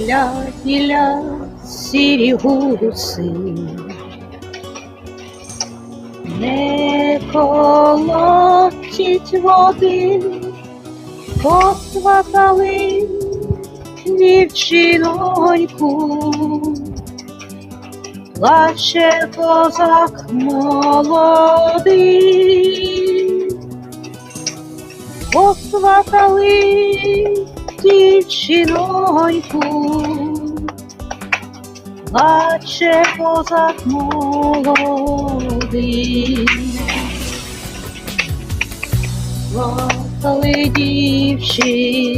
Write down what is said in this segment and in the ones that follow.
Гіля, сірі гуси, не колотіть води, посватали дівчиноньку, плаче козак молодий, посватали дівчиноньку, плаче козак молодий. Плакали дівчиноньку,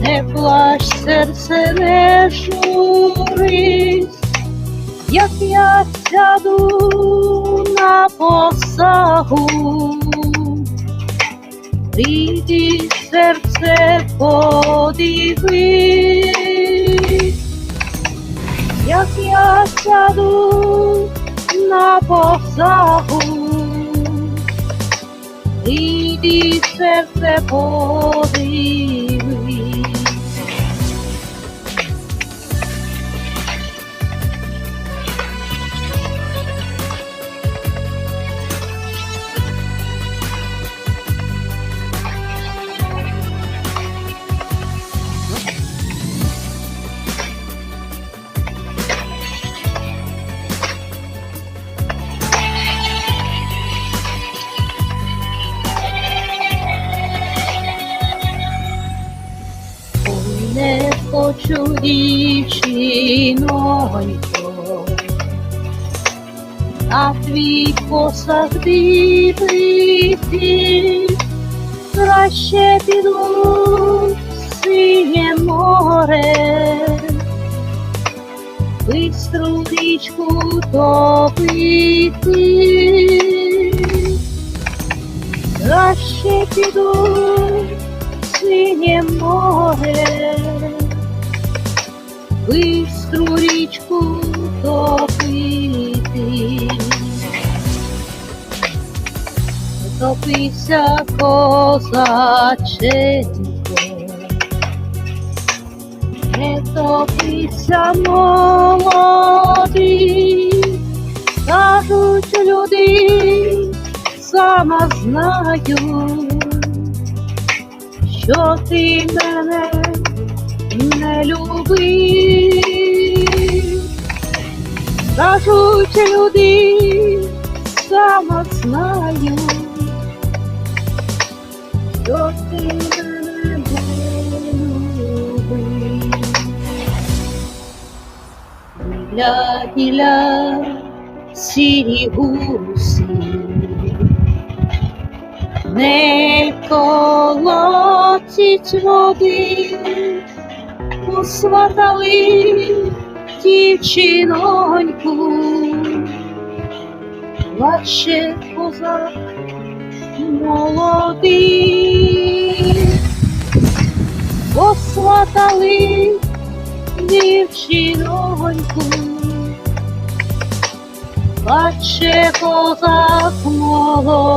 не плач, серце, не журись, як я сяду на посагу. Прийди, серце, подивись, як я сяду на посагу. Прийди, серце, подивись. Хочу дівчинонько, на твій посаг дивити, краще піду синє море, бистру річку топити, краще піду синє море, бистру річку топити. Топися, козаченько, не топися, молодий, кажуть люди, сама знаю, що ти мене не любив. Кажуть люди, сама знаю, що ти не любив. Гіля, гіля, сірі гуси, не колотіть води, посватали дівчиноньку, плаче козак молодий, посватали дівчиноньку, плаче козак молодий.